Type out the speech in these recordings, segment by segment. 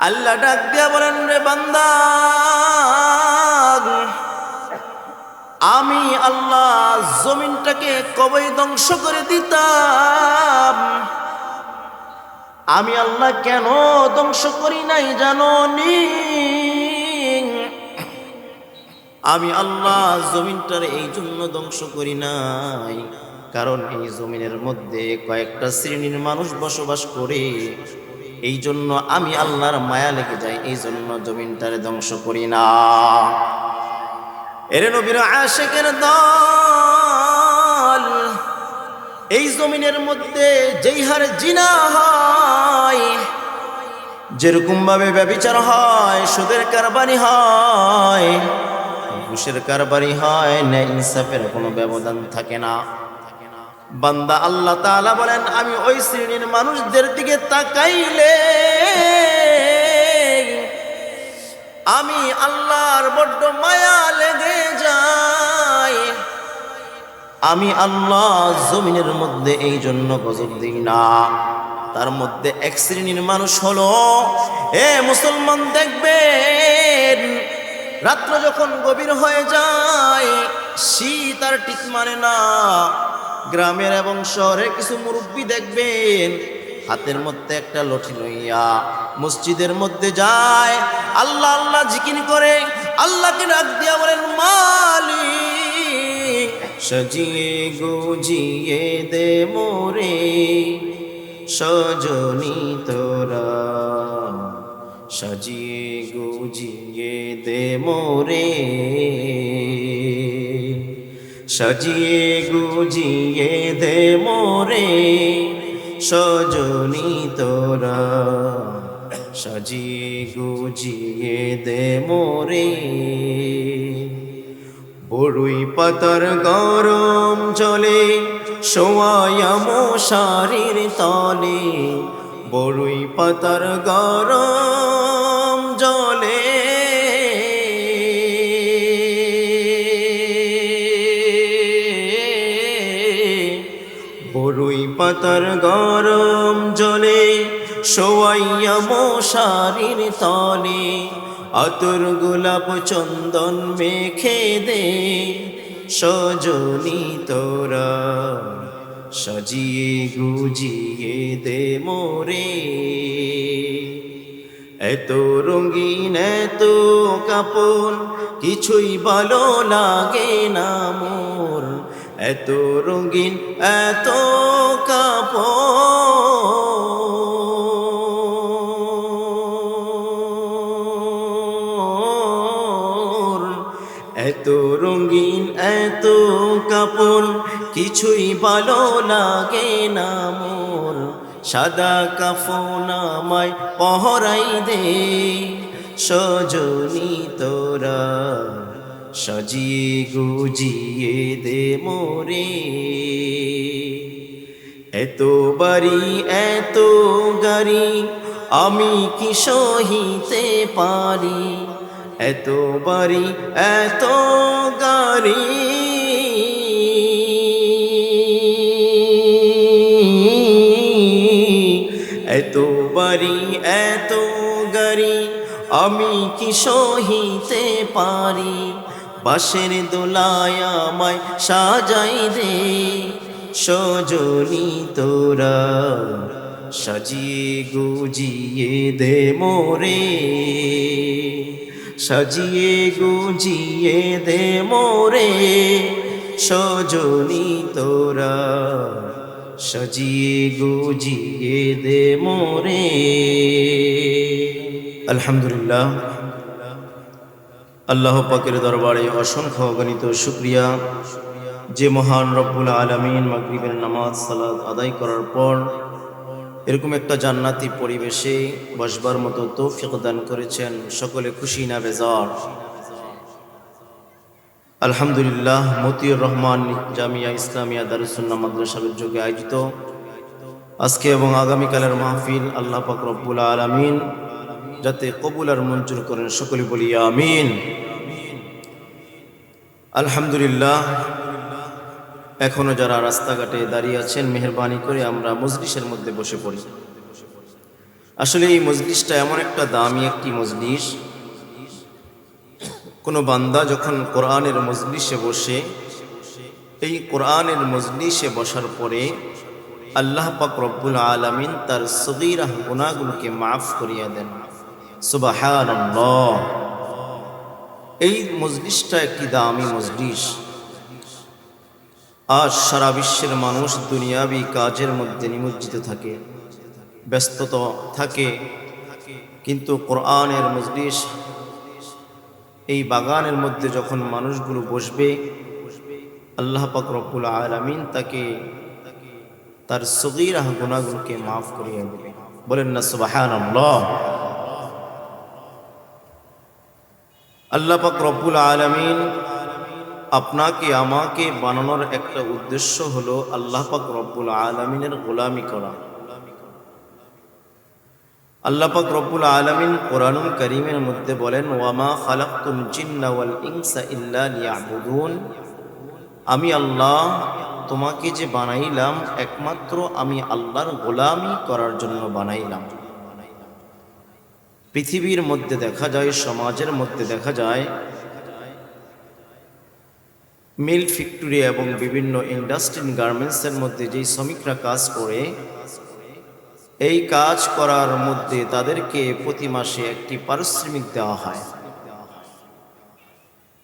আল্লাহ ডাক দিয়া বলেন, রে বান্দা, আমি আল্লাহ জমিনটাকে কবে ধ্বংস করে দিতাম। আমি আল্লাহ কেন ধ্বংস করি নাই জানো নি আমি আল্লাহ জমিনটার এই জন্য ধ্বংস করি নাই, কারণ এই জমিনের মধ্যে কয়েকটা শ্রেণির মানুষ বসবাস করে। এই জন্য আমি আল্লাহর মায়া লেগে যাই এই জন্য জমিনটারে ধ্বংস করি না। এরে নবীর, আশেকের দল, এই জমিনের মধ্যে যেই হারে জিনা হয় যেরকম ভাবে ব্যবচার হয়, সুদের কারবারি হয়, ঘুষের কারবারি হয় না ইনসাফের কোনো ব্যবধান থাকে না। বান্দা আল্লাহ তাআলা বলেন, আমি ওই শ্রেণির মানুষদের দিকে তাকাইলে আমি আল্লাহর বড্ড মায়া লেগে যাই। আমি আল্লাহ জমিনের মধ্যে এই জন্য গজব দিই না। তার মধ্যে এক শ্রেণির মানুষ হলো, এ মুসলমান দেখবেন, রাত্র যখন গভীর হয়ে যায়, শীত আর ঠিক মানে না। গ্রামের এবং শহরের কিছু মুরব্বী দেখবেন, হাতের মধ্যে একটা লঠি লইয়া মসজিদের মধ্যে যায়, আল্লাহ আল্লাহ জিকির করে, আল্লাহকে ডাক দিয়া বলেন, মালিক, সজিয়ে গুজিয়ে দে মোরে, সজনি তোরা, সাজিয়ে গুজিয়ে দে মোরে। সাজিয়ে গুজিয়ে দে মোরে, সজনি তোরা। সাজিয়ে গুজিয়ে দে মোরে। বড়ুই পাতার গরম জলে সোয়ায়াম শারীর তলে। বড়ুই পাতার গরম পাতার গরম জলে সোয়াইয়া মশারির তলে, আতর গোলাপ চন্দন মেখে দে, সজনি তোরা সাজিয়ে গুজিয়ে দে মোরে। এত রঙিন, এত কাপড় কিছুই ভালো লাগে না মোর। এত রঙিন, এত কাপড়। এত রঙিন, এত কাপড়, কিছুই ভালো লাগে না মোর। সাদা কাফন আমায় পহরাই দে, সজনি তোরা। সাজিয়ে গুজিয়ে দে মোরে। এত বাড়ি, এত গাড়ি, আমি কি সহিতে পারি? এত বাড়ি, এত গাড়ি। এত বাড়ি, এত গাড়ি, আমি কি সহিতে পারি? বাসের দোলায় আমায় সাজাই দে, সজনি তোরা সাজিয়ে গুজিয়ে দে মোরে। সাজিয়ে গুজিয়ে দে মোরে, সজনি তোরা সাজিয়ে গুজিয়ে দে মোরে। আলহামদুলিল্লাহ আল্লাহ পাকের দরবারে অসংখ্য অগণিত শুক্রিয়া। যে মহান রব্বুল আলমিন মাগরিবের নামাজ সালাদ আদায় করার পর এরকম একটা জান্নাতি পরিবেশে বসবার মতো তৌফিক দান করেছেন সকলে খুশি না বেজার। আলহামদুলিল্লাহ, মতিউর রহমান জামিয়া ইসলামিয়া দারুসুন্না মাদ্রাসার উদ্যোগে আয়োজিত। আজকে এবং আগামীকালের মাহফিল আল্লাহ পাক রব্বুল আলমিন যাতে কবুল আর মঞ্জুর করেন সকলে বলি আমিন। আলহামদুলিল্লাহ, এখনও যারা রাস্তাঘাটে দাঁড়িয়ে আছেন, মেহরবানি করে আমরা মজলিসের মধ্যে বসে পড়ি। আসলে এই মজলিসটা এমন একটা দামি একটি মজলিস। কোনো বান্দা যখন কোরআনের মজলিসে বসে, এই কোরআনের মজলিসে বসার পরে আল্লাহ পাক রব্বুল আলমিন তার সগিরাহ গুণাগুলোকে মাফ করিয়া দেন। সুবাহান এই মজলিসটা একটি দামি মজলিস। আজ সারা বিশ্বের মানুষ দুনিয়াবি কাজের মধ্যে নিমজ্জিত থাকে, ব্যস্তত থাকে, কিন্তু কোরআনের মজলিস এই বাগানের মধ্যে যখন মানুষগুলো বসবে, আল্লাহ পাক রব্বুল আলমিন তাকে তার সগিরাহ গুণাগুলোকে মাফ করিয়ে দেবে। বলেন না সুবাহান আল্লাহ পাক রব্বুল আলমিন আপনাকে, আমাকে বানানোর একটা উদ্দেশ্য হলো আল্লাহ পাক রব্বুল আলমিনের গোলামি করা। আল্লাহ পাক রব্বুল আলমিন কোরআনুল করিমের মধ্যে বলেন, ওয়ামা খালাকুল জিন্না ওয়াল ইনসা ইল্লা আমি আল্লাহ তোমাকে যে বানাইলাম, একমাত্র আমি আল্লাহর গোলামি করার জন্য বানাইলাম। পৃথিবীর মধ্যে দেখা যায়, সমাজের মধ্যে দেখা যায়। মিল ফ্যাক্টরি এবং বিভিন্ন ইন্ডাস্ট্রি গার্মেন্টসের মধ্যে যেই শ্রমিকরা কাজ করে, এই কাজ করার মধ্যে তাদেরকে প্রতি মাসে একটি পারিশ্রমিক দেওয়া হয়।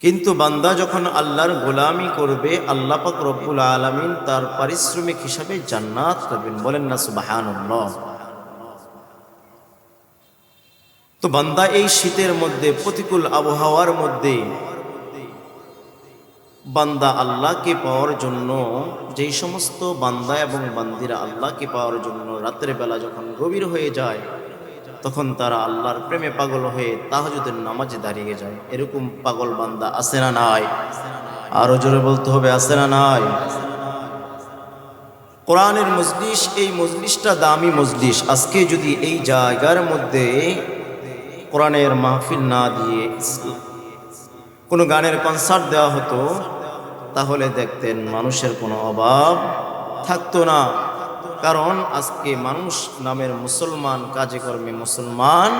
কিন্তু বান্দা যখন আল্লাহর গোলামি করবে, আল্লাহ পাক রব্বুল আলমিন তার পারিশ্রমিক হিসাবে জান্নাত করবেন। বলেন না সুবাহান তো বান্দা এই শীতের মধ্যে, প্রতিকূল আবহাওয়ার মধ্যে বান্দা আল্লাহকে পাওয়ার জন্য, যেই সমস্ত বান্দা এবং বান্দিরা আল্লাহকে পাওয়ার জন্য রাতের বেলা যখন গভীর হয়ে যায়, তখন তারা আল্লাহর প্রেমে পাগল হয়ে তাহাজুদের নামাজে দাঁড়িয়ে যায়। এরকম পাগল বান্দা আসে না নাই? আরও জোরে বলতে হবে আসে না নাই? কোরআনের মজলিস, এই মজলিসটা দামি মজলিস। আজকে যদি এই জায়গার মধ্যে কোরআনের মাহফিল না দিয়ে কোনো গানের কনসার্ট দেওয়া হতো, তাহলে দেখতেন মানুষের কোনো অভাব থাকতো না। কারণ আজকে মানুষ নামের মুসলমান কাজে কর্মে মুসলমান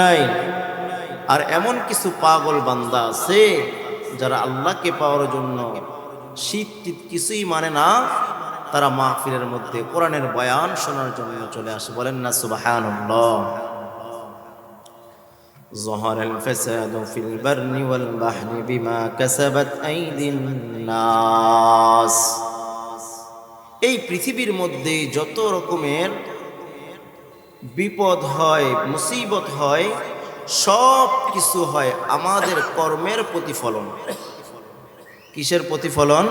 নাই। আর এমন কিছু পাগল বান্দা আছে, যারা আল্লাহকে পাওয়ার জন্য শীত টিত কিছুই মানে না। তারা মাহফিলের মধ্যে কোরআনের বয়ান শোনার জন্য চলে আসে। বলেন না সুবাহান ظهر الفساد في البر والبحر بما كسبت أيدي الناس এই পৃথিবীর মধ্যে যত রকমের বিপদ হয় মুসিবত হয় সব কিছু হয় আমাদের কর্মের প্রতিফলন কিসের প্রতিফলন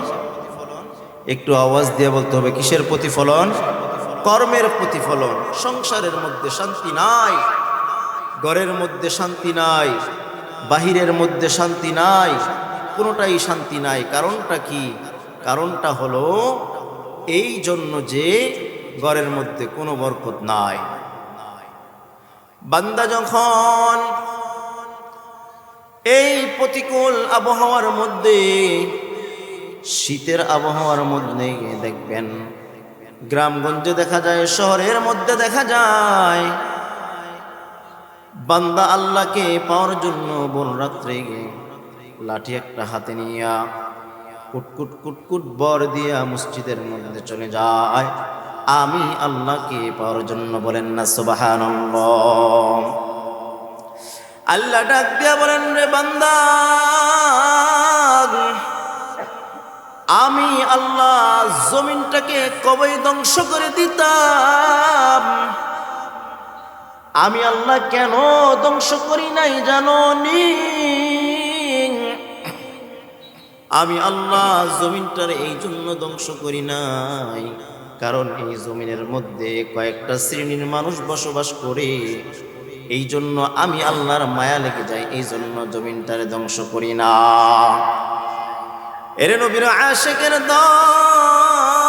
একটু আওয়াজ দিয়ে বলতে হবে কিসের প্রতিফলন কর্মের প্রতিফলন সংসারের মধ্যে শান্তি নাই ঘরের মধ্যে শান্তি নাই, বাহিরের মধ্যে শান্তি নাই, কোনোটাই শান্তি নাই। কারণটা কি? কারণটা হলো এই জন্য যে ঘরের মধ্যে কোনো বরকত নাই। বান্দা যখন এই প্রতিকূল আবহাওয়ার মধ্যে, শীতের আবহাওয়ার মধ্যে দেখবেন, গ্রামগঞ্জে দেখা যায়, শহরের মধ্যে দেখা যায় বান্দা আল্লাহকে পাওয়ার জন্য বল রাত্রে লাঠি একটা হাতে নিয়া কুটকুট কুটকুট বর দিয়া মসজিদের মধ্যে চলে যায়। আমি আল্লাহকে পাওয়ার জন্য বলেন না সুবাহান আল্লাহ ডাক দিয়া বলেন, রে বান্দা, আমি আল্লাহ জমিনটাকে কবে ধ্বংস করে দিতাম। আমি আল্লাহ কেন ধ্বংস করি নাই জানো নি? আমি আল্লাহ জমিনটার এই জন্য ধ্বংস করি নাই। কারণ এই জমিনের মধ্যে কয়েকটা শ্রেণির মানুষ বসবাস করে। এই জন্য আমি আল্লাহর মায়া লেগে যাই, এই জন্য জমিনটারে ধ্বংস করি না। এরে নবীর আশেকের দল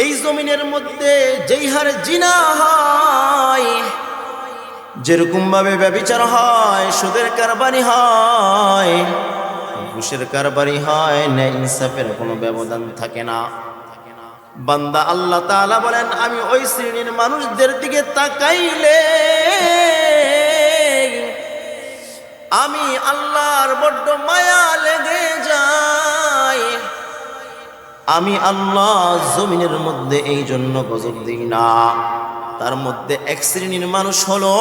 এই জমিনের মধ্যে যেই হারে জিনা হয়, যেরকম ভাবে ব্যবচার হয়, সুদের কারবারি হয়, ঘুষের কারবারি হয় না ইনসাফের কোনো ব্যবধান থাকে না। বান্দা আল্লাহ তাআলা বলেন, আমি ওই শ্রেণির মানুষদের দিকে তাকাইলে আমি আল্লাহর বড্ড মায়া লেগে যায়। আমি আল্লাহ জমিনের মধ্যে এই জন্য গজব দিই না। তার মধ্যে এক শ্রেণির মানুষ হলো,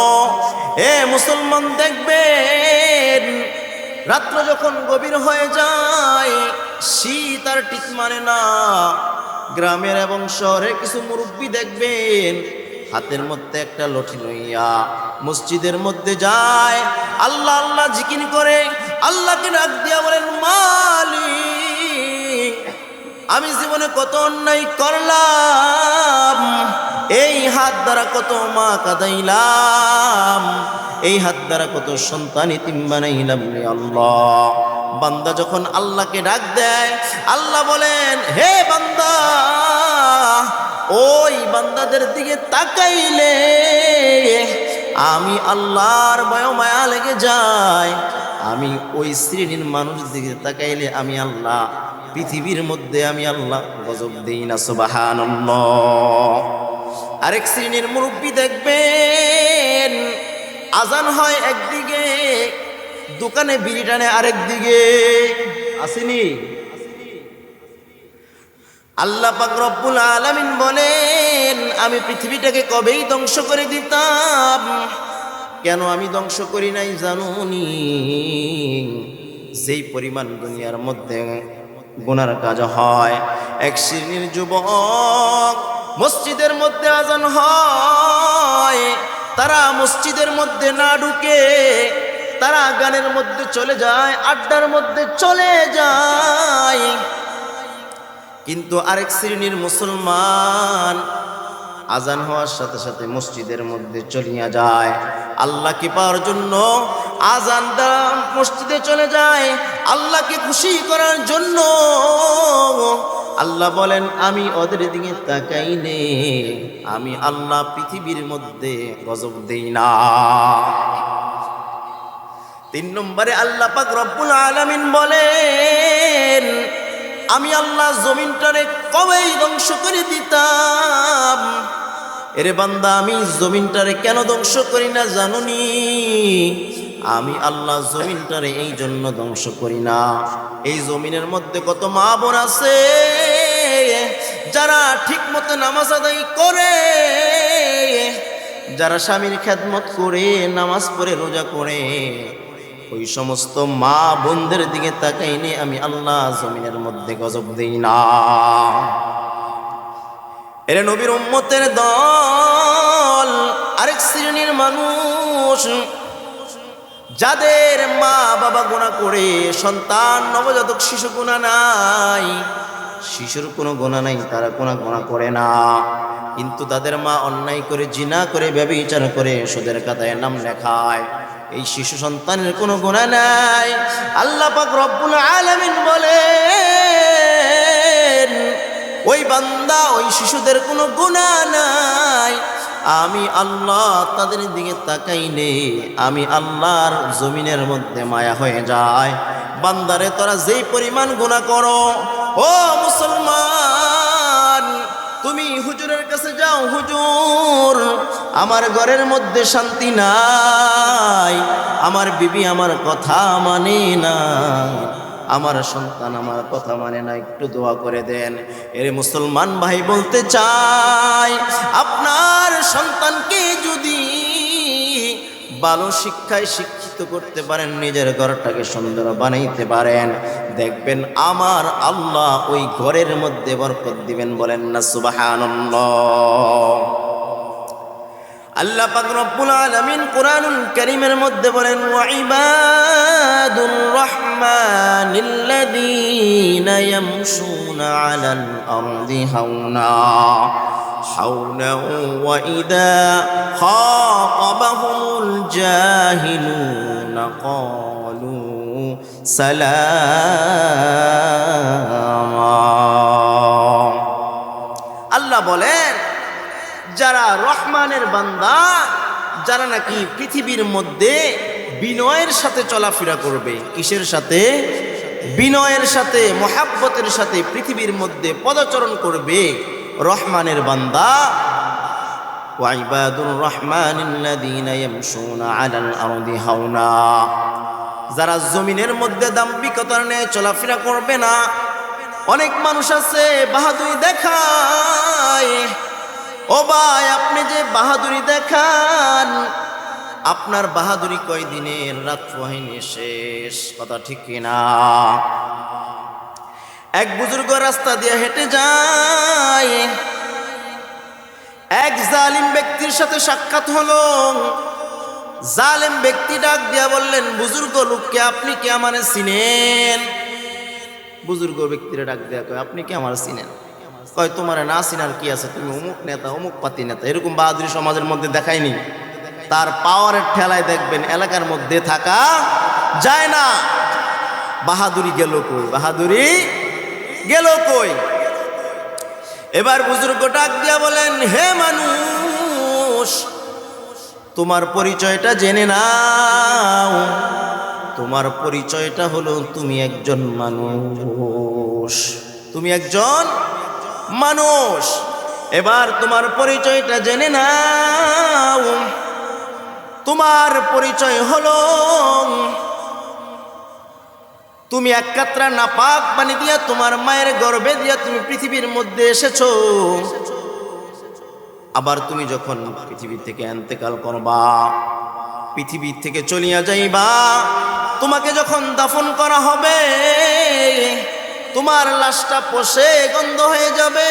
এ মুসলমান দেখবেন, রাত্র যখন গভীর হয়ে যায়, শীত আর ঠিক মানে না। গ্রামের এবং শহরের কিছু মুরব্বী দেখবেন, হাতের মধ্যে একটা লঠি লইয়া মসজিদের মধ্যে যায়, আল্লাহ আল্লাহ জিকির করে, আল্লাহকে ডাক দিয়া বলেন মালিক আমি জীবনে কত অন্যায় করলাম, এই হাত দ্বারা কত মা কাদাইলাম, এই হাত দ্বারা কত সন্তান ইতিম বানাইলাম আল্লাহ। বান্দা যখন আল্লাহকে ডাক দেয়, আল্লাহ বলেন, হে বান্দা, ওই বান্দাদের দিকে তাকাইলে আমি আল্লাহর বয় মায়া লেগে যায়। আমি ওই শ্রেণির মানুষ দিকে তাকাইলে আমি আল্লাহ পৃথিবীর মধ্যে আমি আল্লাহ গজব দিই না সুবাহান আরেক শ্রেণির মুরব্বী দেখবেন, আজান হয় একদিকে, দোকানে বিড়ি টানে আরেক দিকে আসেনি? আল্লাহ পাক রব্বুল আলামিন বলেন, আমি পৃথিবীটাকে কবেই ধ্বংস করে দিতাম? কেন আমি ধ্বংস করি নাই জানুনি? যেই পরিমাণ দুনিয়ার মধ্যে গুনার কাজ হয়। এক শ্রেণির যুবক মসজিদের মধ্যে আজান হয়। তারা মসজিদের মধ্যে না ঢুকে তারা গানের মধ্যে চলে যায়, আড্ডার মধ্যে চলে যায়। কিন্তু আরেক শ্রেণির মুসলমান আজান হওয়ার সাথে সাথে মসজিদের মধ্যে চলিয়া যায়। আল্লাহকে পাওয়ার জন্য? আজান দ্বারা মসজিদে চলে যায়। আল্লাহকে খুশি করার জন্য। আল্লাহ বলেন, আমি ওদের দিকে তাকাইলে আমি আল্লাহ পৃথিবীর মধ্যে গজব দেই না। তিন নম্বরে আল্লাহ পাক রব্বুল আলামিন বলেন, আমি আল্লাহ জমিনটারে কবেই ধ্বংস করে দিতাম। এরে বান্দা, আমি জমিনটারে কেন ধ্বংস করি না জানুনি? আমি আল্লাহ জমিনটারে এই জন্য ধ্বংস করি না। এই জমিনের মধ্যে কত মা বোন আছে, যারা ঠিক মতো নামাজ আদায় করে, যারা স্বামীর খেদমত করে, নামাজ পড়ে, রোজা করে ওই সমস্ত মা বোনদের দিকে তাকাইনি আমি আল্লাহ জমিনের মধ্যে গজব দিই না। এরে নবীর উম্মতের দল, আরেক শ্রেণির মানুষ। যাদের মা বাবা গোনা করে, সন্তান, নবজাতক শিশু গোনা নাই। শিশুর কোনো গোনা নাই, তারা কোনো গোনা করে না। কিন্তু তাদের মা অন্যায় করে, জিনা করে, ব্যবচার করে, সুদের কাতায় নাম লেখায়। এই শিশু সন্তানের কোনো গোনা নাই। আল্লাহ পাক রব্বুল আলামিন বলেন ওই বান্দা, ওই শিশুদের কোনো গুণা নাই। আমি আল্লাহ তাদের দিকে তাকাইলে আমি আল্লাহর জমিনের মধ্যে মায়া হয়ে যায়। বান্দারে, তোরা যেই পরিমাণ গুণা করো, ও মুসলমান, তুমি হুজুরের কাছে যাও, হুজুর, আমার ঘরের মধ্যে শান্তি নাই। আমার বিবি আমার কথা মানে না আমার সন্তান আমার কথা মানে না, একটু দোয়া করে দেন। এর মুসলমান ভাই বলতে চাই, আপনার সন্তানকে যদি ভালো শিক্ষায় শিক্ষিত করতে পারেন, নিজের ঘরটাকে সুন্দর বানাইতে পারেন। দেখবেন আমার আল্লাহ ওই ঘরের মধ্যে বরকত দিবেন বলেন না, সুবাহানল্লাহ। আল্লাহ পাক রব্বুল আলামিন কোরআনুল কারীমের মধ্যে বলেন ওয়াইবাদুর রহমানিল্লাযীনা ইয়ামশুনা আলাল আরদি হাওনা। হাওনা ওয়া ইযা খাতাবাহুমুল জাহিলুনা ক্বালু সালামা। আল্লাহ বলেন যারা রহমানের বান্দা, যারা নাকি পৃথিবীর মধ্যে বিনয়ের সাথে চলাফেরা করবে, কিসের সাথে? বিনয়ের সাথে, মহাব্বতের সাথে পৃথিবীর মধ্যে পদচরণ করবে রহমানের বান্দা। ওয়াইবাদুর রহমান যারা জমিনের মধ্যে দাম্পিকতার নিয়ে চলাফেরা করবে না, অনেক মানুষ আছে, বাহাদুরি দেখায়। ও ভাই, আপনি যে বাহাদুরি দেখান, আপনার বাহাদুরি কয়দিনের রাত বাহিনী শেষ, কথা ঠিক কিনা? এক বুজুর্গ রাস্তা দিয়ে হেঁটে যায়। এক জালিম ব্যক্তির সাথে সাক্ষাৎ হলো। জালেম ব্যক্তি ডাক দিয়া বললেন, বুজুর্গ লোককে আপনি কি আমার চিনেন? বুজুর্গ ব্যক্তিরা ডাক দিয়া কয়, আপনি কি আমার চিনেন? কয়, তোমার না চিনার কি আছে? তুমি অমুক নেতা, অমুক পাতি নেতা। এরকম বাহাদুরি সমাজের মধ্যে দেখায়নি। তার পাওয়ারের ঠেলায় দেখবেন এলাকার মধ্যে থাকা যায় না। বাহাদুরি গেল কই? বাহাদুরি গেল কই? এবার বুজুর্গ ডাক দিয়া বলেন, হে মানুষ, তোমার পরিচয়টা জেনে নাও। তোমার পরিচয়টা হলো তুমি একজন মানুষ। তুমি একজন মানুষ। এবার তোমার পরিচয়টা জেনে নাও। তোমার পরিচয় হলো, তুমি এক কাত্রা নাপাক পানি দিয়া তোমার মায়ের গর্বে দিয়া তুমি পৃথিবীর মধ্যে এসেছ। আবার তুমি যখন পৃথিবী থেকে এন্তেকাল করবা, পৃথিবী থেকে চলিয়া যাইবা, তোমাকে যখন দাফন করা হবে তোমার লাশটা পশে গন্ধ হয়ে যাবে।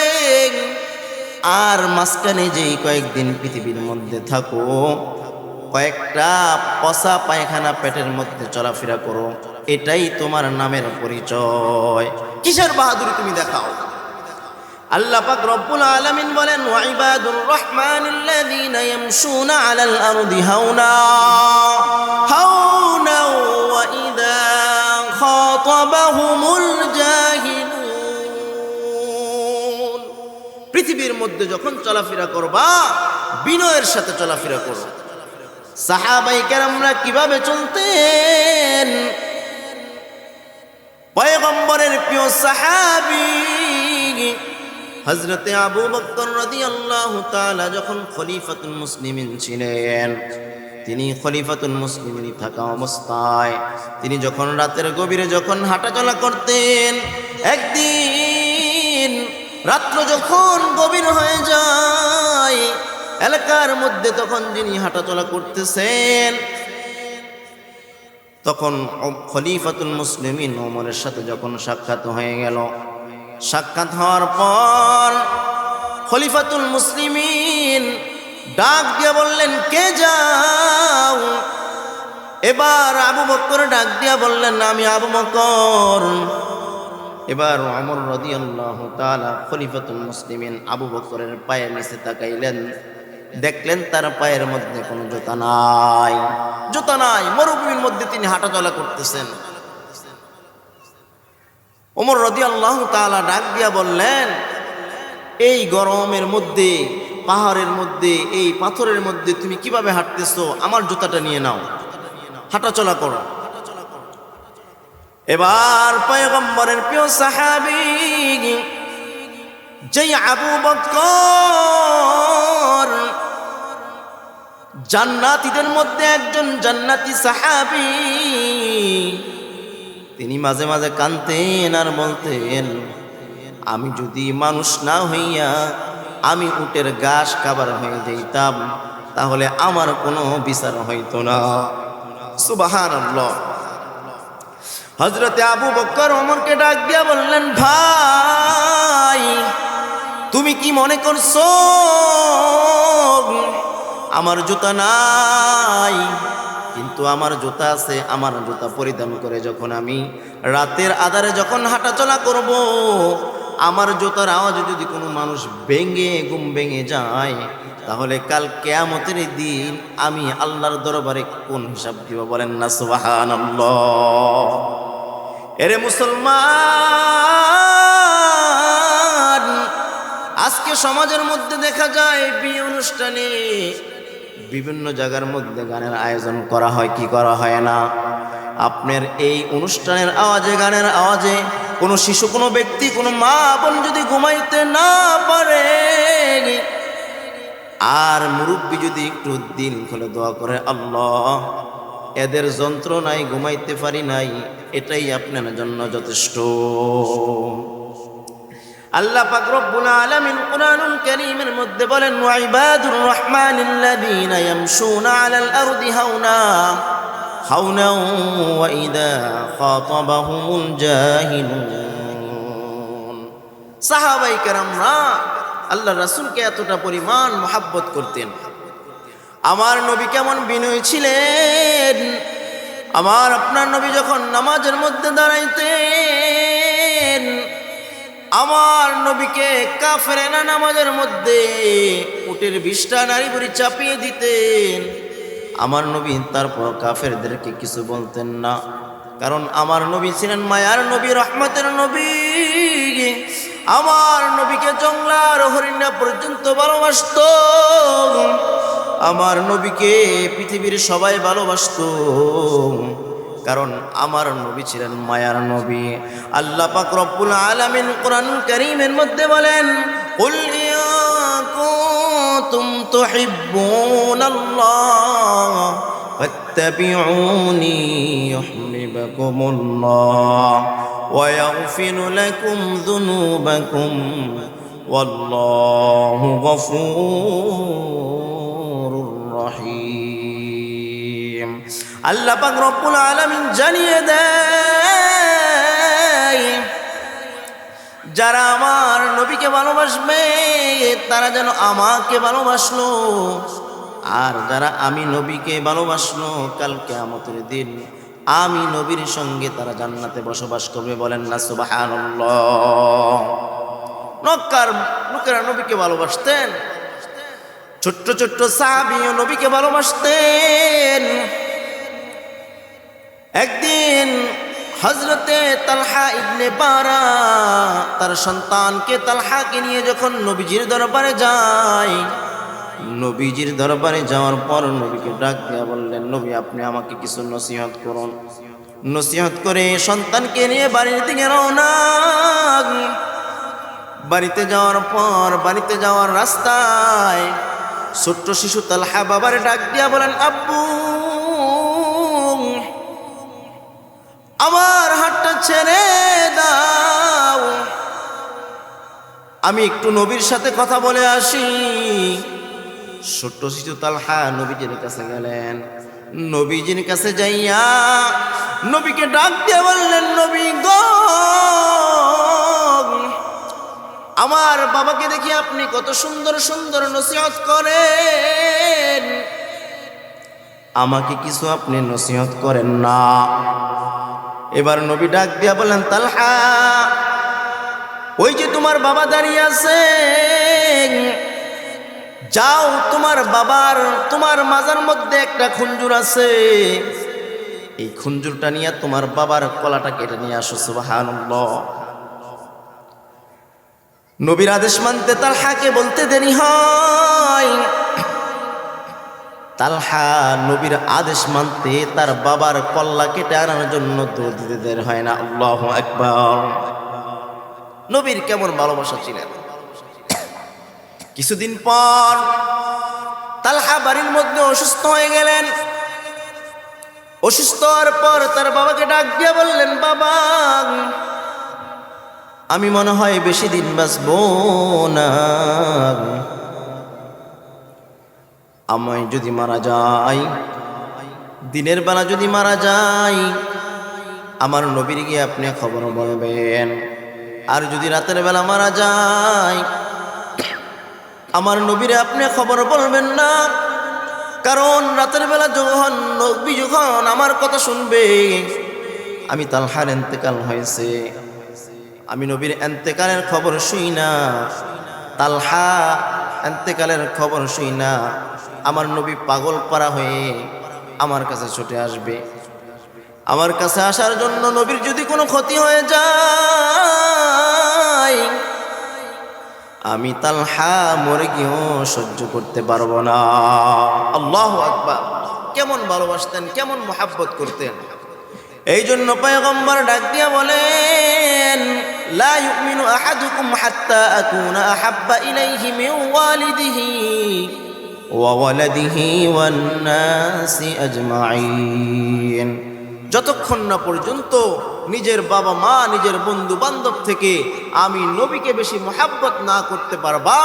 আর মাঝখানে যেই কয়েকদিন পৃথিবীর মধ্যে থাকো, কয়েকটা পচা পায়খানা পেটের মধ্যে চলাফেরা করো, এটাই তোমার নামের পরিচয়। কিসের বাহাদুরি তুমি দেখাও? আল্লাহ পাক রব্বুল আলামিন বলেন ওয়াইবাদুর রহমানিল্লাযীনা ইয়ামশুনা আলাল আরদি হাওনা। হাওনা পৃথিবীর মধ্যে যখন চলাফেরা করবা, বিনয়ের সাথে চলাফেরা করো। সাহাবাই কেরামরা কীভাবে চলতেন? পয়গম্বরের প্রিয় সাহাবী হজরতে আবু বক্কর রাদিয়াল্লাহু তাআলা যখন খলিফাতুল মুসলিমিন ছিলেন, তিনি খলিফাতুল মুসলিমিন থাকা অবস্থায়, তিনি যখন রাতের গভীরে যখন হাঁটাচলা করতেন, একদিন রাত্র যখন গভীর হয়ে যায়, এলাকার মধ্যে তখন যিনি হাঁটাচলা করতেছেন, তখন খলিফাতুল মুসলিমিন ওমরের সাথে যখন সাক্ষাৎ হয়ে গেল। সাক্ষাৎ হওয়ার পর খলিফাতুল মুসলিমিন ডাক দিয়ে বললেন, কে যাও? এবার আবু বক্কর ডাক দিয়া বললেন, আমি আবু বকর এবার অমর রদি আল্লাহ তালা খলিফাতুল মুসলিমিন আবু বকরের পায়ের নিচে তাকাইলেন। দেখলেন তার পায়ের মধ্যে কোনো জুতা নাই। জুতা নাই, মরুভূমির মধ্যে তিনি হাঁটাচলা করতেছেন। ওমর রদি আল্লাহ তালা ডাক দিয়া বললেন, এই গরমের মধ্যে, পাহাড়ের মধ্যে, এই পাথরের মধ্যে তুমি কীভাবে হাঁটতেছো? আমার জুতাটা নিয়ে নাও। হাঁটাচলা করো। এবার পয়গম্বরের প্রিয় সাহাবি, যেই আবু বকর জান্নাতীদের মধ্যে একজন জান্নাতি সাহাবি, তিনি মাঝে মাঝে কানতেন আর বলতেন, আমি যদি মানুষ না হইয়া আমি উটের ঘাস খাবার হয়ে যেতাম তাহলে আমার কোনো বিচার হইতো না। সুবাহান হজরতে আবু বক্কর অমরকে ডাক দিয়া বললেন, ভাই, তুমি কি মনে করছ? আমার জুতা নাই। কিন্তু আমার জুতা আছে, আমার জুতা পরিধান করে যখন আমি রাতের আধারে যখন হাঁটাচলা করব, আমার জুতার আওয়াজে যদি কোনো মানুষ ভেঙে, গুম ভেঙে যায়, তাহলে কাল কেয়ামতের দিন আমি আল্লাহর দরবারে কোন হিসাব দিব বলেন না? সুবাহান এরে মুসলমান, আজকে সমাজের মধ্যে দেখা যায় বিয়ে অনুষ্ঠানে বিভিন্ন জায়গার মধ্যে গানের আয়োজন করা হয়, কি করা হয় না। আপনার এই অনুষ্ঠানের আওয়াজে, গানের আওয়াজে কোনো শিশু, কোনো ব্যক্তি, কোনো মা বোন যদি ঘুমাইতে না পারে, আর মুরব্বী যদি একটু দিন খুলে দোয়া করে, আল্লাহ এদের যন্ত্রণায় ঘুমাইতে পারি নাই, এটাই আপনার জন্য যথেষ্ট। আল্লাহ পাক রব্বুল আলামিন কুরআনুল কারীমের মধ্যে বলেন, ওয়া ইবাদুর রহমানিল্লাযীনা ইয়ামশুনা আলাল আরদি হাওনা। হাওনা ওয়া ইযা খাতাবাহুমুল জাহিলুন। সাহাবাই কেরামরা আল্লাহ রাসূলকে এতটা পরিমাণ মহাব্বত করতেন। আমার নবী কেমন বিনয় ছিলেন? আমার আপনার নবী যখন নামাজের মধ্যে দাঁড়াইতেন, আমার নবীকে কাফেরেনা নামাজের মধ্যে উটের বিষ্টা নারী বুড়ি চাপিয়ে দিতেন। আমার নবী তারপর কাফেরদেরকে কিছু বলতেন না, কারণ আমার নবী ছিলেন মায়ার নবী, রহমতের নবী। আমার নবীকে জংলার হরিণা পর্যন্ত ভালোবাসত। আমার নবীকে পৃথিবীর সবাই ভালোবাসত। কারণ আমার নবী ছিলেন মায়ার নবী। আল্লাহ পাক রব্বুল আলামিন কোরআন কারীমের মধ্যে বলেন ওয়া ইয়াগফির লাকুম যুনুবাকুম والله غفور রহিম আল্লাহ পাক রব্বুল আলামিন জানিয়ে দেয় যারা আমার নবীকে ভালোবাসবে তারা যেন আমাকে ভালোবাসলো আর যারা আমি নবীকে ভালোবাসলো কালকে আমাদের দিন আমি নবীর সঙ্গে তারা জান্নাতে বসবাস করবে বলেন না লোকেরা নবীকে ভালোবাসতেন। ছোট্ট ছোট্ট সাহাবিও নবীকে ভালোবাসতেন। একদিন হজরতে তালহা ইবনে বারা তার সন্তানকে তালহাকে নিয়ে যখন নবীজির দরবারে যায় নবীজির দরবারে যাওয়ার পর নবীকে ডাক দেয়া বললেন, নবী, আপনি আমাকে কিছু নসিহত করুন। নসিহত করে সন্তানকে নিয়ে বাড়ির দিকে রওনা বাড়িতে যাওয়ার পর বাড়িতে যাওয়ার রাস্তায় ছোট্ট শিশু তালহা বাবার ডাক দিয়া বলেন, আব্বু, আমার হাতটা ছেড়ে দাও। আমি একটু নবীর সাথে কথা বলে আসি। ছোট্ট শিশু তালহা নবীজির কাছে গেলেন। নবীজির কাছে যাইয়া নবীকে ডাক দিয়ে বললেন, নবী গ, আমার বাবাকে দেখি আপনি কত সুন্দর সুন্দর নসিহত করেন। আমাকে কিছু আপনি নসিহত করেন না। এবার নবী ডাক দিয়া বলেন তালহা, ওই যে তোমার বাবা দাঁড়িয়ে আছে যাও, তোমার বাবার, তোমার মাজার মধ্যে একটা খুঞ্জুর আছে। এই খুঞ্জুরটা নিয়ে তোমার বাবার কলাটা কেটে নিয়ে আসো, সুবহানাল্লাহ। নবীর আদেশ মানতে তালহাকে বলতে দেরি হয়। তালহা নবীর আদেশ মানতে তার বাবার কল্লা কেটে আনার জন্য দৌড় দিতে দেরি হয় না, আল্লাহ একবার নবীর কেমন ভালোবাসা ছিলেন? কিছুদিন পর তালহা বাড়ির মধ্যে অসুস্থ হয়ে গেলেন। অসুস্থ হওয়ার পর তার বাবাকে ডাক দিয়ে বললেন, বাবা, আমি মনে হয় বেশি দিন বাঁচব না। আমায় যদি মারা যাই দিনের বেলা যদি মারা যাই আমার নবীর গিয়ে আপনি খবর বলবেন। আর যদি রাতের বেলা মারা যায় আমার নবীরে আপনি খবর বলবেন না। কারণ রাতের বেলা যখন নবী যখন আমার কথা শুনবে, আমি তালহার এন্তেকাল হয়েছে। আমি নবীর এন্তেকালের খবর শুই না। তালহা এন্তেকালের খবর শুই না। আমার নবী পাগল পারা হয়ে আমার কাছে ছুটে আসবে। আমার কাছে আসার জন্য নবীর যদি কোনো ক্ষতি হয়ে যায় আমি তালহা মরে গিয়েও সহ্য করতে পারব না। আল্লাহ আকবার। কেমন ভালোবাসতেন, কেমন মোহাব্বত করতেন। এই জন্য পয়গম্বর ডাক দিয়া বলেন, লা ইউমিনু আহাদুকুম হাত্তা আকুনা আহাব্বা ইলাইহি মিন ওয়ালিদিহি ওয়া ওয়ালাদিহি ওয়ান নাসি আজমাইন যতক্ষণ না পর্যন্ত নিজের বাবা মা, নিজের বন্ধু বান্ধব থেকে আমি নবীকে বেশি মোহাব্বত না করতে পারবা,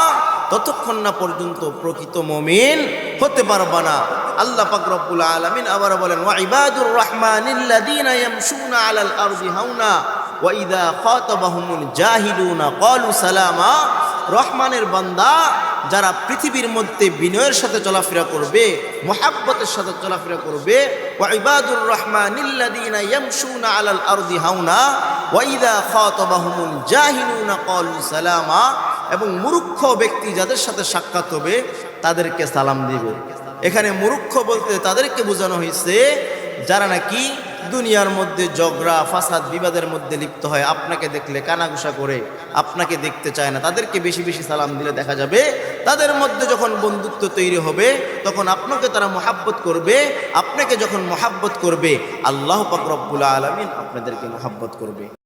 ততক্ষণ না পর্যন্ত প্রকৃত মমিন হতে পারবা না। আল্লাহ পাক রব্বুল আলামিন আবার বলেন, ওয়া ইবাদুর রহমানিল্লাযীনা ইয়ামশুনা ইযা জাহিলুনা ক্বালু সালামা, রহমানের বান্দা যারা পৃথিবীর মধ্যে বিনয়ের সাথে চলাফেরা করবে, মোহাব্বতের সাথে চলাফেরা করবে, ওয়া ইবাদুর রহমানিল্লাযীনা ইয়ামশুনা আলাল আরদি হাওনা, ওয়া ইযা খাতাবাহুমুল জাহিলুনা ক্বালু সালামা, এবং মূর্খ ব্যক্তি যাদের সাথে সাক্ষাৎ হবে, তাদেরকে সালাম দিবে। এখানে মূর্খ বলতে তাদেরকে বোঝানো হয়েছে, যারা নাকি দুনিয়ার মধ্যে ঝগড়া, ফাসাদ বিবাদের মধ্যে লিপ্ত হয়। আপনাকে দেখলে কানাঘুষা করে আপনাকে দেখতে চায় না। তাদেরকে বেশি বেশি সালাম দিলে দেখা যাবে, তাদের মধ্যে যখন বন্ধুত্ব তৈরি হবে, তখন আপনাকে তারা মহাব্বত করবে। আপনাকে যখন মহাব্বত করবে, আল্লাহ পাক আলমিন আপনাদেরকে মহাব্বত করবে।